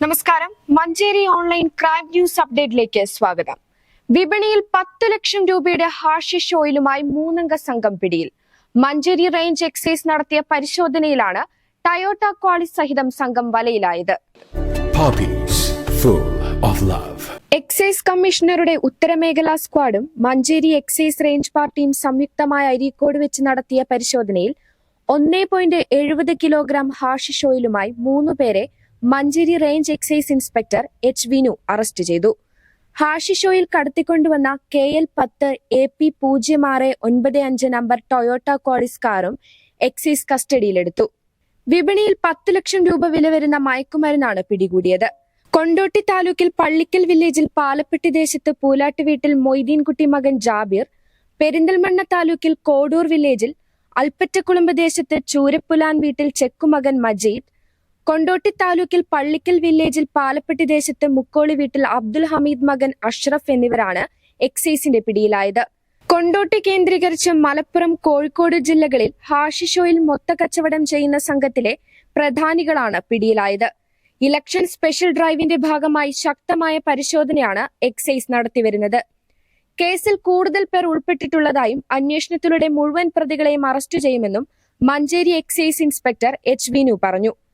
നമസ്കാരം. Manjeri online crime news അപ്ഡേറ്റിലേക്ക് സ്വാഗതം. വിപണിയിൽ പത്ത് ലക്ഷം രൂപയുടെ ഹാഷിഷ് ഓയിലുമായി മൂന്നംഗ സംഘം പിടിയിൽ. മഞ്ചേരി റേഞ്ച് എക്സൈസ് നടത്തിയ പരിശോധനയിലാണ് ടയോട്ട ക്വാളി സഹിതം സംഘം വലയിലായത്. എക്സൈസ് കമ്മീഷണറുടെ ഉത്തരമേഖലാ സ്ക്വാഡും മഞ്ചേരി എക്സൈസ് റേഞ്ച് പാർട്ടിയും സംയുക്തമായ അരീക്കോട് വെച്ച് നടത്തിയ പരിശോധനയിൽ ഒന്നേ പോയിന്റ് എഴുപത് കിലോഗ്രാം ഹാഷിഷ് ഓയിലുമായി മൂന്നുപേരെ Manjeri range excise inspector H Vinu arrest ചെയ്തു. ഹാഷിഷോയിൽ കടത്തിക്കൊണ്ടുവന്ന കെ എൽ പത്ത് എ പി പൂജ്യം ആറ് ഒൻപത് അഞ്ച് നമ്പർ ടൊയോട്ട കോളിസ് കാറും എക്സൈസ് കസ്റ്റഡിയിലെടുത്തു. വിപണിയിൽ പത്ത് ലക്ഷം രൂപ വില വരുന്ന മയക്കുമരുന്നാണ് പിടികൂടിയത്. കൊണ്ടോട്ടി താലൂക്കിൽ പള്ളിക്കൽ വില്ലേജിൽ പാലപ്പെട്ടി ദേശത്ത് പൂലാട്ട് വീട്ടിൽ മൊയ്തീൻകുട്ടി മകൻ ജാബിർ പെരിന്തൽമണ്ണ താലൂക്കിൽ കോടൂർ വില്ലേജിൽ അൽപ്പറ്റക്കുളമ്പ് ദേശത്ത് ചൂരപ്പുലാൻ വീട്ടിൽ ചെക്കുമകൻ മജീദ് കൊണ്ടോട്ടി താലൂക്കിൽ പള്ളിക്കൽ വില്ലേജിൽ പാലപ്പെട്ടി ദേശത്ത് മുക്കോളി വീട്ടിൽ അബ്ദുൽ ഹമീദ് മകൻ അഷ്റഫ് എന്നിവരാണ് എക്സൈസിന്റെ പിടിയിലായത്. കൊണ്ടോട്ടി കേന്ദ്രീകരിച്ച് മലപ്പുറം കോഴിക്കോട് ജില്ലകളിൽ ഹാഷിഷോയിൽ മൊത്തക്കച്ചവടം മൊത്ത കച്ചവടം ചെയ്യുന്ന സംഘത്തിലെ പ്രധാനികളാണ് പിടിയിലായത്. ഇലക്ഷൻ സ്പെഷ്യൽ ഡ്രൈവിന്റെ ഭാഗമായി ശക്തമായ പരിശോധനയാണ് എക്സൈസ് നടത്തിവരുന്നത്. കേസിൽ കൂടുതൽ പേർ ഉൾപ്പെട്ടിട്ടുള്ളതായും അന്വേഷണത്തിലൂടെ മുഴുവൻ പ്രതികളെയും അറസ്റ്റ് ചെയ്യുമെന്നും Manjeri excise inspector H Vinu പറഞ്ഞു.